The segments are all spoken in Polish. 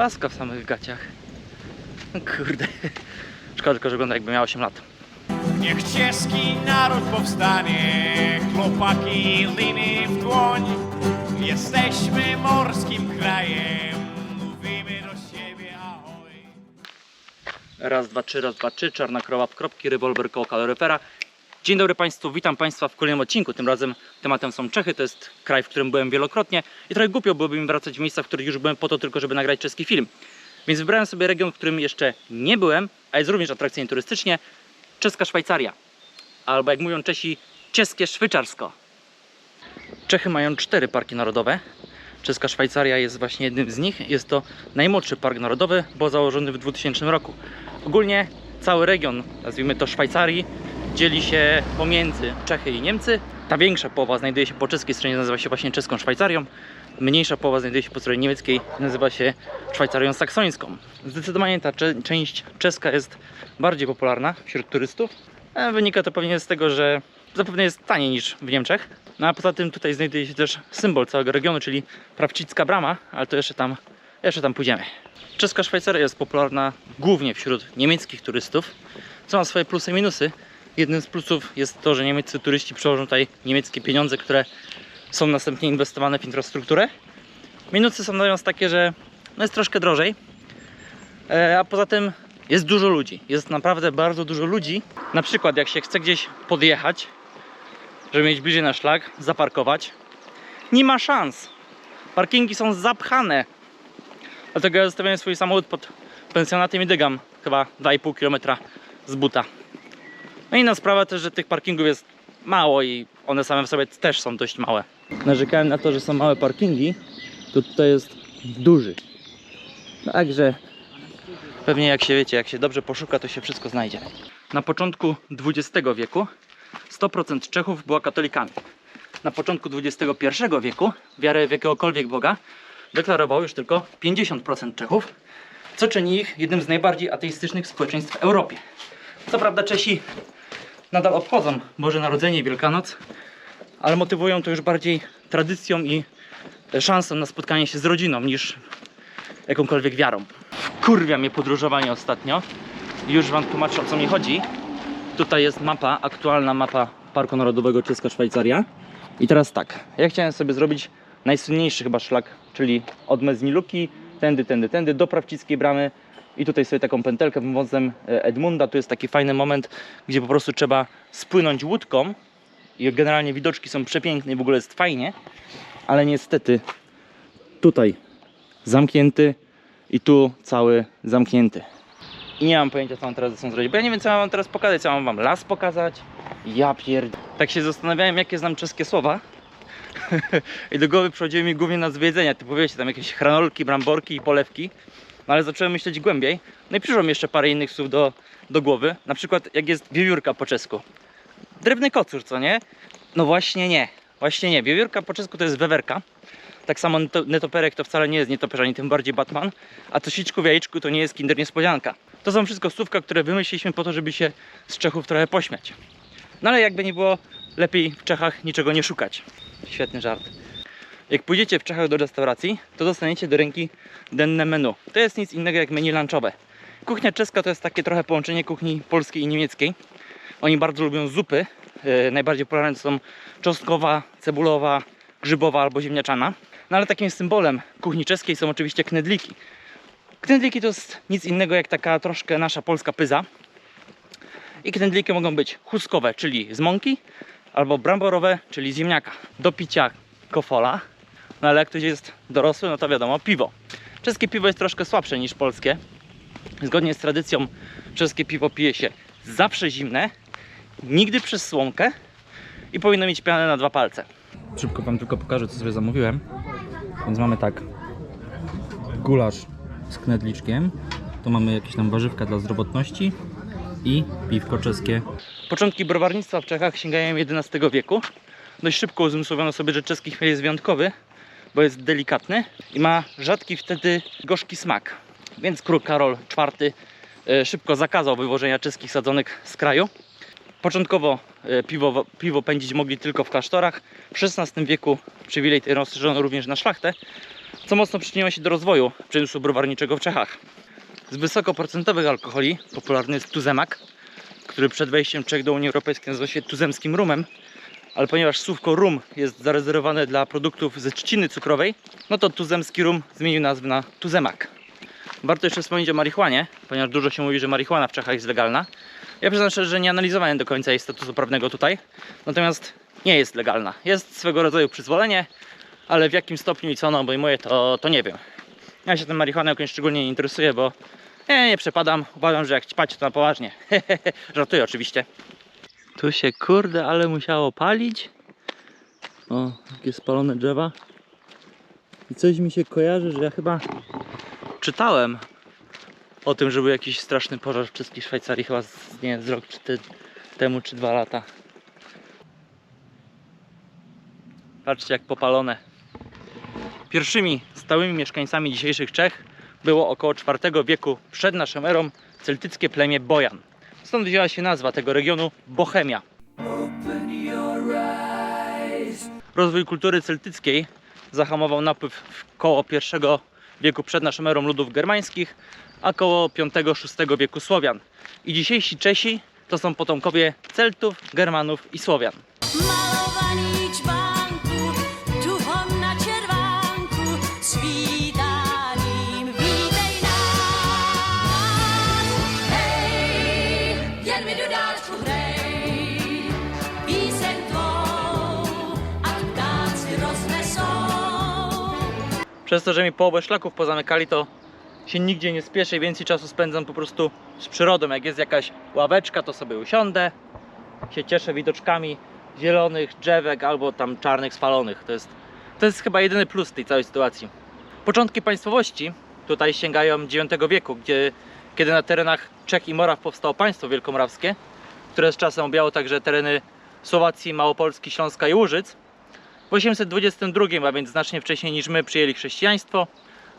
Łaska w samych gaciach. Kurde. Szkoda tylko, że wygląda jakby miał 8 lat. Niech czeski naród powstanie, chłopaki liny w dłoń. Jesteśmy morskim krajem, mówimy do siebie ahoj. Raz, dwa, trzy, raz, dwa, trzy. Czarna krowa w kropki, rewolwer koło kaloryfera. Dzień dobry Państwu, witam Państwa w kolejnym odcinku. Tym razem tematem są Czechy. To jest kraj, w którym byłem wielokrotnie i trochę głupio byłoby mi wracać w miejsca, w których już byłem po to tylko, żeby nagrać czeski film. Więc wybrałem sobie region, w którym jeszcze nie byłem, a jest również atrakcyjny turystycznie. Czeska Szwajcaria. Albo jak mówią Czesi, czeskie Szwyczarsko. Czechy mają cztery parki narodowe. Czeska Szwajcaria jest właśnie jednym z nich. Jest to najmłodszy park narodowy, bo założony w 2000 roku. Ogólnie cały region, nazwijmy to Szwajcarii, dzieli się pomiędzy Czechy i Niemcy. Ta większa połowa znajduje się po czeskiej stronie, nazywa się właśnie czeską Szwajcarią. Mniejsza połowa znajduje się po stronie niemieckiej, nazywa się Szwajcarią saksońską. Zdecydowanie ta cze- część czeska jest bardziej popularna wśród turystów. E, Wynika to pewnie z tego, że zapewne jest taniej niż w Niemczech. No a poza tym tutaj znajduje się też symbol całego regionu, czyli Prawcicka Brama, ale to jeszcze tam, jeszcze tam pójdziemy. Czeska Szwajcaria jest popularna głównie wśród niemieckich turystów, co ma swoje plusy i minusy. Jednym z plusów jest to, że niemieccy turyści przełożą tutaj niemieckie pieniądze, które są następnie inwestowane w infrastrukturę. Minusy są natomiast takie, że no jest troszkę drożej, E, a poza tym jest dużo ludzi. Jest naprawdę bardzo dużo ludzi. Na przykład jak się chce gdzieś podjechać, żeby mieć bliżej na szlak, zaparkować, nie ma szans. Parkingi są zapchane. Dlatego ja zostawiam swój samochód pod pensjonatem i dygam chyba 2,5 km z buta. No i inna sprawa też, że tych parkingów jest mało i one same w sobie też są dość małe. Narzekałem na to, że są małe parkingi, to tutaj jest duży. Także pewnie jak się wiecie, jak się dobrze poszuka, to się wszystko znajdzie. Na początku XX wieku 100% Czechów była katolikami. Na początku XXI wieku wiarę w jakiegokolwiek Boga deklarowało już tylko 50% Czechów, co czyni ich jednym z najbardziej ateistycznych społeczeństw w Europie. Co prawda Czesi nadal obchodzą Boże Narodzenie i Wielkanoc, ale motywują to już bardziej tradycją i szansą na spotkanie się z rodziną niż jakąkolwiek wiarą. Kurwia mnie podróżowanie ostatnio. Już wam tłumaczę o co mi chodzi. Tutaj jest mapa, aktualna mapa Parku Narodowego Czeska Szwajcaria. I teraz tak, ja chciałem sobie zrobić najsłynniejszy chyba szlak, czyli od Mezniluki, tędy, tędy, tędy do Prawcickiej Bramy i tutaj sobie taką pętelkę wąwozem e, Edmunda. Tu jest taki fajny moment, gdzie po prostu trzeba spłynąć łódką i generalnie widoczki są przepiękne i w ogóle jest fajnie, ale niestety tutaj zamknięty i tu cały zamknięty. I nie mam pojęcia co mam teraz ze sobą zrobić, bo ja nie wiem co mam wam teraz pokazać, co mam wam las pokazać. Ja pierd... Tak się zastanawiałem jakie znam czeskie słowa. I do głowy przychodziły mi głównie nazwy jedzenia, typu wiecie, tam jakieś hranolki, bramborki i polewki. No ale zacząłem myśleć głębiej. No i przyszło mi jeszcze parę innych słów do, do głowy. Na przykład jak jest wiewiórka po czesku. Drewny kocur, co nie? No właśnie nie. Właśnie nie. Wiewiórka po czesku to jest wewerka. Tak samo neto- netoperek to wcale nie jest nietoperz, ani tym bardziej Batman. A to siczku w jajeczku to nie jest kinder niespodzianka. To są wszystko słówka, które wymyśliliśmy po to, żeby się z Czechów trochę pośmiać. No ale jakby nie było, lepiej w Czechach niczego nie szukać. Świetny żart. Jak pójdziecie w Czechach do restauracji, to dostaniecie do ręki denne menu. To jest nic innego jak menu lunchowe. Kuchnia czeska to jest takie trochę połączenie kuchni polskiej i niemieckiej. Oni bardzo lubią zupy. Yy, najbardziej popularne są czosnkowa, cebulowa, grzybowa albo ziemniaczana. No ale takim symbolem kuchni czeskiej są oczywiście knedliki. Knedliki to jest nic innego jak taka troszkę nasza polska pyza. I knedliki mogą być chuskowe, czyli z mąki, albo bramborowe, czyli ziemniaka. Do picia kofola, no ale jak ktoś jest dorosły, no to wiadomo, piwo. Czeskie piwo jest troszkę słabsze niż polskie. Zgodnie z tradycją czeskie piwo pije się zawsze zimne, nigdy przez słomkę i powinno mieć pianę na dwa palce. Szybko Wam tylko pokażę, co sobie zamówiłem. Więc mamy tak, gulasz z knedliczkiem, to mamy jakieś tam warzywka dla zdrowotności i piwko czeskie. Początki browarnictwa w Czechach sięgają XI wieku. Dość szybko uzmysłowiono sobie, że czeski chmiel jest wyjątkowy, bo jest delikatny i ma rzadki wtedy gorzki smak. Więc król Karol IV e, szybko zakazał wywożenia czeskich sadzonek z kraju. Początkowo e, piwo, piwo pędzić mogli tylko w klasztorach. W XVI wieku przywilej ten rozszerzono również na szlachtę. co mocno przyczyniło się do rozwoju przemysłu browarniczego w Czechach. Z wysokoprocentowych alkoholi popularny jest tuzemak, który przed wejściem Czech do Unii Europejskiej nazywa się tuzemskim rumem, ale ponieważ słówko rum jest zarezerwowane dla produktów ze trzciny cukrowej, no to tuzemski rum zmienił nazwę na tuzemak. Warto jeszcze wspomnieć o marihuanie, ponieważ dużo się mówi, że marihuana w Czechach jest legalna. Ja przyznam szczerze, że nie analizowałem do końca jej statusu prawnego tutaj, natomiast nie jest legalna. Jest swego rodzaju przyzwolenie, ale w jakim stopniu i co ono obejmuje, to, to nie wiem. Ja się tym marihuaną jakoś szczególnie nie interesuję, bo nie, nie przepadam. Uważam, że jak ćpać to na poważnie. Żartuję oczywiście. Tu się kurde, ale musiało palić. O, jakie spalone drzewa. I coś mi się kojarzy, że ja chyba czytałem o tym, że był jakiś straszny pożar w czeskiej Szwajcarii chyba z, nie, z rok czy te, temu, czy dwa lata. Patrzcie jak popalone. Pierwszymi stałymi mieszkańcami dzisiejszych Czech było około IV wieku przed naszą erą celtyckie plemię Bojan. Stąd wzięła się nazwa tego regionu Bohemia. Rozwój kultury celtyckiej zahamował napływ koło I wieku przed naszą erą ludów germańskich, a koło V-VI wieku Słowian. I dzisiejsi Czesi to są potomkowie Celtów, Germanów i Słowian. Malowani Przez to, że mi połowę szlaków pozamykali, to się nigdzie nie spieszę i więcej czasu spędzam po prostu z przyrodą. Jak jest jakaś ławeczka, to sobie usiądę, się cieszę widoczkami zielonych drzewek albo tam czarnych, spalonych. To jest, to jest chyba jedyny plus tej całej sytuacji. Początki państwowości tutaj sięgają IX wieku, gdzie, kiedy na terenach Czech i Moraw powstało państwo wielkomorawskie, które z czasem objęło także tereny Słowacji, Małopolski, Śląska i Łużyc. W 822, a więc znacznie wcześniej niż my, przyjęli chrześcijaństwo.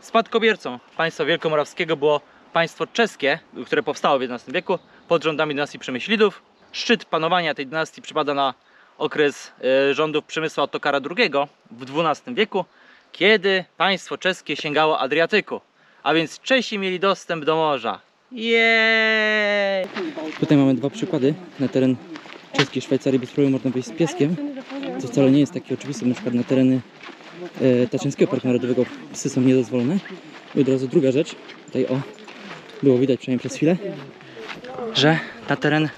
Spadkobiercą państwa wielkomorawskiego było państwo czeskie, które powstało w XI wieku pod rządami dynastii Przemyślidów. Szczyt panowania tej dynastii przypada na okres e, rządów Przemysła Ottokara II w XII wieku, kiedy państwo czeskie sięgało Adriatyku, a więc Czesi mieli dostęp do morza. Jej! Tutaj mamy dwa przykłady na teren czeskiej Szwajcarii bez problemu można wejść z pieskiem, co wcale nie jest takie oczywiste, na przykład na tereny e, Tatrzańskiego Parku Narodowego psy są niedozwolone. I od razu druga rzecz, tutaj o, było widać przynajmniej przez chwilę, że na teren,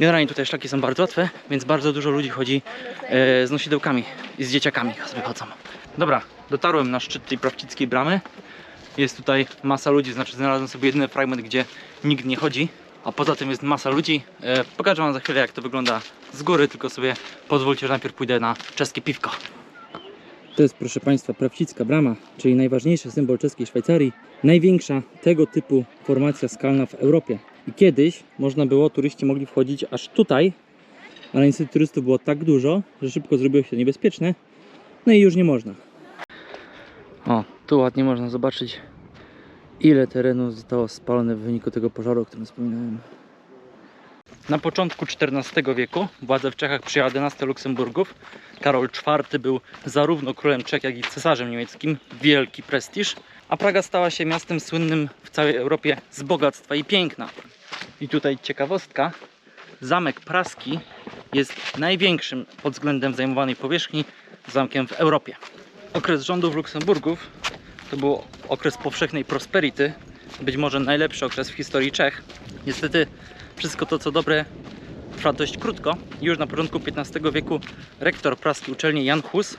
generalnie tutaj szlaki są bardzo łatwe, więc bardzo dużo ludzi chodzi e, z nosidełkami i z dzieciakami sobie chodzą. Dobra, dotarłem na szczyt tej prawcickiej bramy. Jest tutaj masa ludzi, znaczy znalazłem sobie jedyny fragment, gdzie nikt nie chodzi, a poza tym jest masa ludzi. E, pokażę Wam za chwilę, jak to wygląda z góry, tylko sobie pozwólcie, że najpierw pójdę na czeskie piwko. To jest, proszę Państwa, Prawcicka Brama, czyli najważniejszy symbol czeskiej Szwajcarii, największa tego typu formacja skalna w Europie. I kiedyś można było, turyści mogli wchodzić aż tutaj, ale niestety turystów było tak dużo, że szybko zrobiło się to niebezpieczne, no i już nie można. O, tu ładnie można zobaczyć, ile terenu zostało spalone w wyniku tego pożaru, o którym wspominałem. Na początku XIV wieku władzę w Czechach przyjęła dynastia Luksemburgów. Karol IV był zarówno królem Czech, jak i cesarzem niemieckim. Wielki prestiż. A Praga stała się miastem słynnym w całej Europie z bogactwa i piękna. I tutaj ciekawostka. Zamek praski jest największym pod względem zajmowanej powierzchni zamkiem w Europie. Okres rządów Luksemburgów to był okres powszechnej prosperity, być może najlepszy okres w historii Czech. Niestety wszystko to co dobre trwa dość krótko. Już na początku XV wieku rektor praskiej uczelni Jan Hus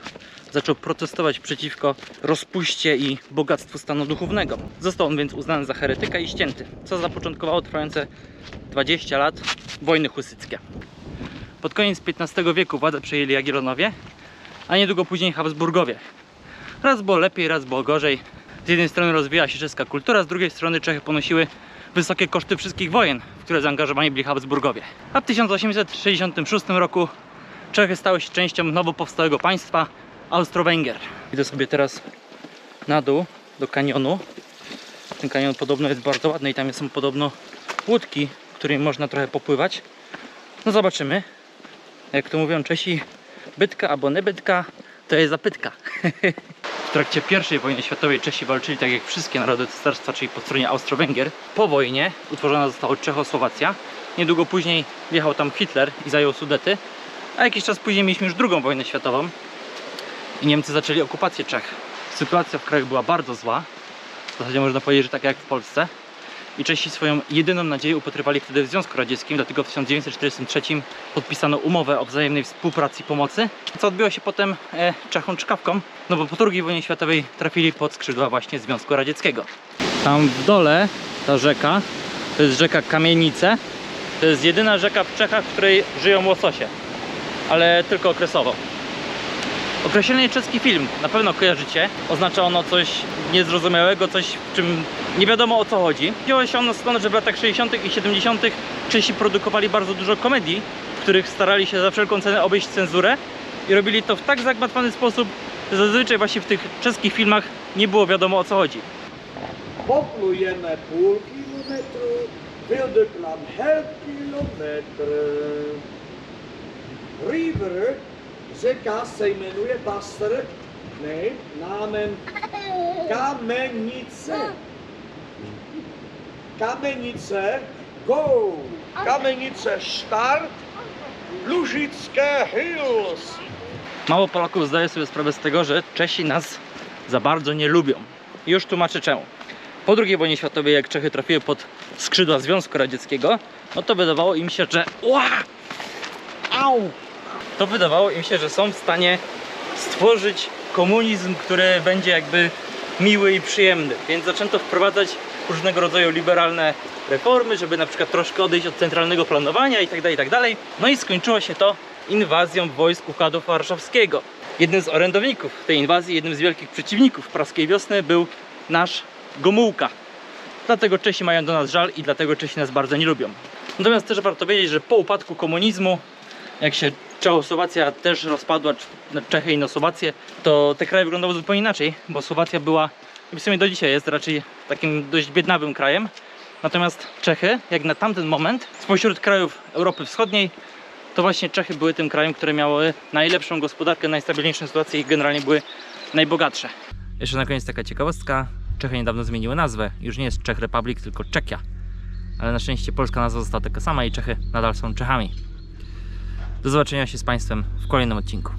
zaczął protestować przeciwko rozpuście i bogactwu stanu duchownego. Został on więc uznany za heretyka i ścięty, co zapoczątkowało trwające 20 lat wojny husyckie. Pod koniec XV wieku władzę przejęli Jagiellonowie, a niedługo później Habsburgowie. Raz było lepiej, raz było gorzej. Z jednej strony rozwijała się czeska kultura, z drugiej strony Czechy ponosiły wysokie koszty wszystkich wojen, w które zaangażowani byli Habsburgowie. A w 1866 roku Czechy stały się częścią nowo powstałego państwa Austro-Węgier. Idę sobie teraz na dół do kanionu. Ten kanion podobno jest bardzo ładny i tam są podobno łódki, którymi można trochę popływać. No zobaczymy. Jak to mówią Czesi, bytka albo nebytka, to jest zapytka. W trakcie I wojny światowej Czesi walczyli tak jak wszystkie narody cesarstwa, czyli po stronie Austro-Węgier. Po wojnie utworzona została Czechosłowacja. Niedługo później wjechał tam Hitler i zajął Sudety. A jakiś czas później mieliśmy już drugą wojnę światową i Niemcy zaczęli okupację Czech. Sytuacja w kraju była bardzo zła. W zasadzie można powiedzieć, że tak jak w Polsce. I Czesi swoją jedyną nadzieję upatrywali wtedy w Związku Radzieckim, dlatego w 1943 podpisano umowę o wzajemnej współpracy i pomocy, co odbiło się potem e, Czechom czkawką, no bo po II wojnie światowej trafili pod skrzydła właśnie Związku Radzieckiego. Tam w dole ta rzeka, to jest rzeka Kamienice, to jest jedyna rzeka w Czechach, w której żyją łososie, ale tylko okresowo. Określenie czeski film, na pewno kojarzycie. Oznacza ono coś niezrozumiałego, coś w czym nie wiadomo o co chodzi. Wzięło się ono stąd, że w latach 60. i 70. Czesi produkowali bardzo dużo komedii, w których starali się za wszelką cenę obejść cenzurę i robili to w tak zagmatwany sposób, że zazwyczaj właśnie w tych czeskich filmach nie było wiadomo o co chodzi. Poplujeme půl kilometru, nám hel kilometr. River, řeka se jmenuje Wasser, ne, námen Kamenice. Kamenice, go! Kamenice start, Lužické Hills. Mało Polaków zdaje sobie sprawę z tego, że Czesi nas za bardzo nie lubią. Już tłumaczę czemu. Po II wojnie światowej, jak Czechy trafiły pod skrzydła Związku Radzieckiego, no to wydawało im się, że Ła! Au! To wydawało im się, że są w stanie stworzyć komunizm, który będzie jakby miły i przyjemny. Więc zaczęto wprowadzać różnego rodzaju liberalne reformy, żeby na przykład troszkę odejść od centralnego planowania itd. itd. No i skończyło się to inwazją wojsk Układu Warszawskiego. Jednym z orędowników tej inwazji, jednym z wielkich przeciwników praskiej wiosny był nasz Gomułka. Dlatego Czesi mają do nas żal i dlatego Czesi nas bardzo nie lubią. Natomiast też warto wiedzieć, że po upadku komunizmu, jak się Czechosłowacja też rozpadła, na Czechy i na Słowację, to te kraje wyglądały zupełnie inaczej, bo Słowacja była, i w sumie do dzisiaj jest raczej takim dość biednawym krajem. Natomiast Czechy, jak na tamten moment, spośród krajów Europy Wschodniej, to właśnie Czechy były tym krajem, które miały najlepszą gospodarkę, najstabilniejszą sytuację i generalnie były najbogatsze. Jeszcze na koniec taka ciekawostka. Czechy niedawno zmieniły nazwę. Już nie jest Czech Republic, tylko Czekia. Ale na szczęście polska nazwa została taka sama i Czechy nadal są Czechami. Do zobaczenia się z Państwem w kolejnym odcinku.